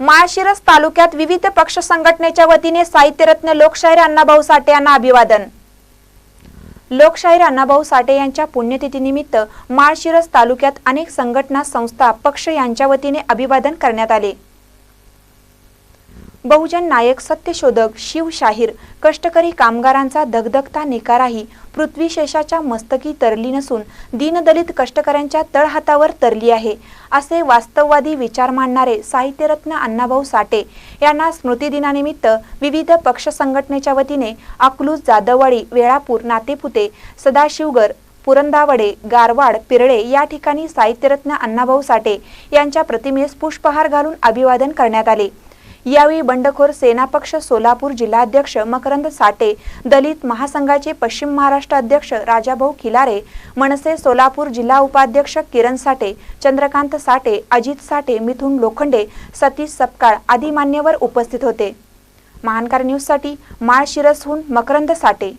माळशिरस तालुक्यात विविध पक्ष संघटनेच्या वतीने साहित्यरत्न लोकशाहीर अण्णाभाऊ साठे यांना अभिवादन. लोकशाहीर अण्णाभाऊ साठे यांच्या पुण्यतिथीनिमित्त माळशिरस तालुक्यात अनेक संघटना संस्था पक्ष यांच्या वतीने अभिवादन करण्यात आले. बहुजन नायक सत्यशोधक शिवशाहीर कष्टकरी कामगारांचा धगधगता निकाराही पृथ्वीशेषाच्या मस्तकी तरली नसून दीनदलित कष्टकऱ्यांच्या तळहातावर तरली आहे असे वास्तववादी विचार मांडणारे साहित्यरत्न अण्णाभाऊ साठे यांना स्मृतिदिनानिमित्त विविध पक्ष संघटनेच्या वतीने अकलूज जाधववाडी वेळापूर नातेपुते सदाशिवगर पुरंदावडे गारवाड पिरळे या ठिकाणी साहित्यरत्न अण्णाभाऊ साठे यांच्या प्रतिमेस पुष्पहार घालून अभिवादन करण्यात आले. यावेळी बंडखोर सेना पक्ष सोलापूर जिल्हाध्यक्ष मकरंद साठे दलित महासंघाचे पश्चिम महाराष्ट्र अध्यक्ष राजाभाऊ खिलारे मनसे सोलापूर जिल्हा उपाध्यक्ष किरण साठे चंद्रकांत साठे अजित साठे मिथुन लोखंडे सतीश सपकाळ आदी मान्यवर उपस्थित होते. महानकार न्यूजसाठी माळशिरसहून मकरंद साठे.